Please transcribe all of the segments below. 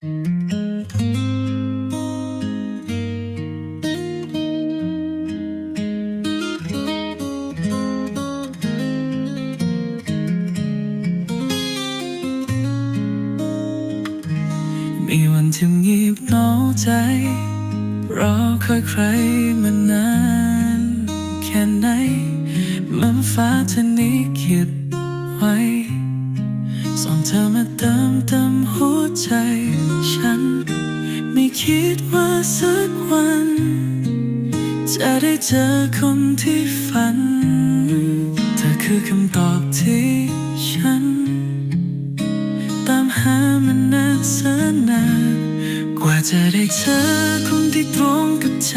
มีวันที่เงียบเหงาใจรอคอยใครมานาน แค่ไหนเหมันฟ้าเธอนี้คิดไว้ ส่งเธอมาเติมเต็มหัวใจฉัน ไม่คิดว่าสักวัน จะได้เจอคนที่ฝัน เธอคือคำตอบที่ฉัน ตามหามันนานแสนนาน กว่าจะได้เจอคนที่ตรงกับใจ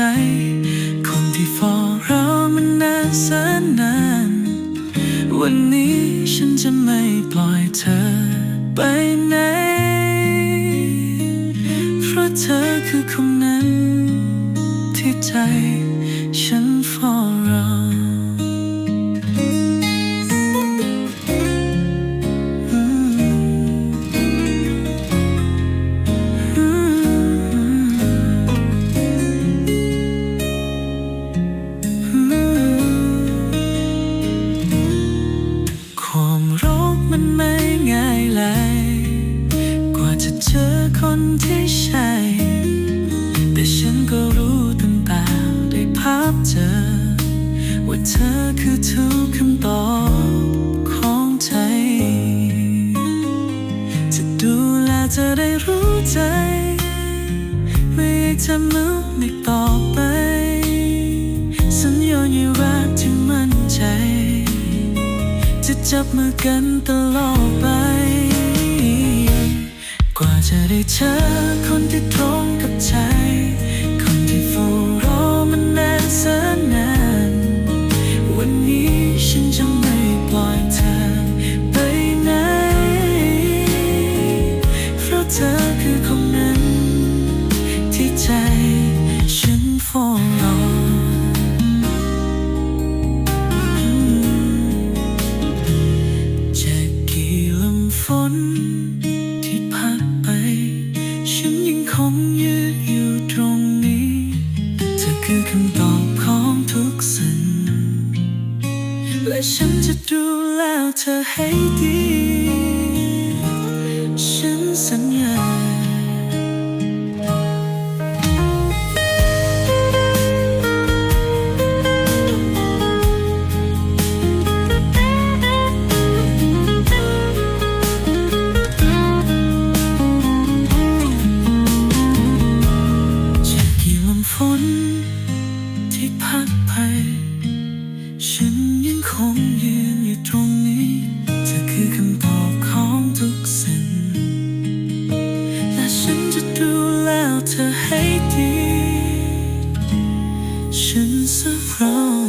วันนี้ฉันจะไม่ปล่อยเธอไปไหน เพราะเธอคือคนนั้นที่ใจ คนที่ใช่ แต่ฉันก็รู้ตั้งแต่ได้พบเจอว่าเธอคือทุกคำตอบของใจจะดูแลจะได้รู้ใจ ไม่อยากจะลืมอีกต่อไป สัญญาอย่รักที่มั่นใจ จะจับมือกันตลอดไป ยังคงยืนอยู่ตรงนี้ เธอคือคำตอบของทุกสิ่งและฉันจะดูแลเธอให้ดี ฉันสัญญา ไป ฉันยังคงยืนอยู่ตรงนี้เธอคือคำตอบของทุกสิ่งและฉันจะดูแลเธอให้ดี ฉันสักครั้ง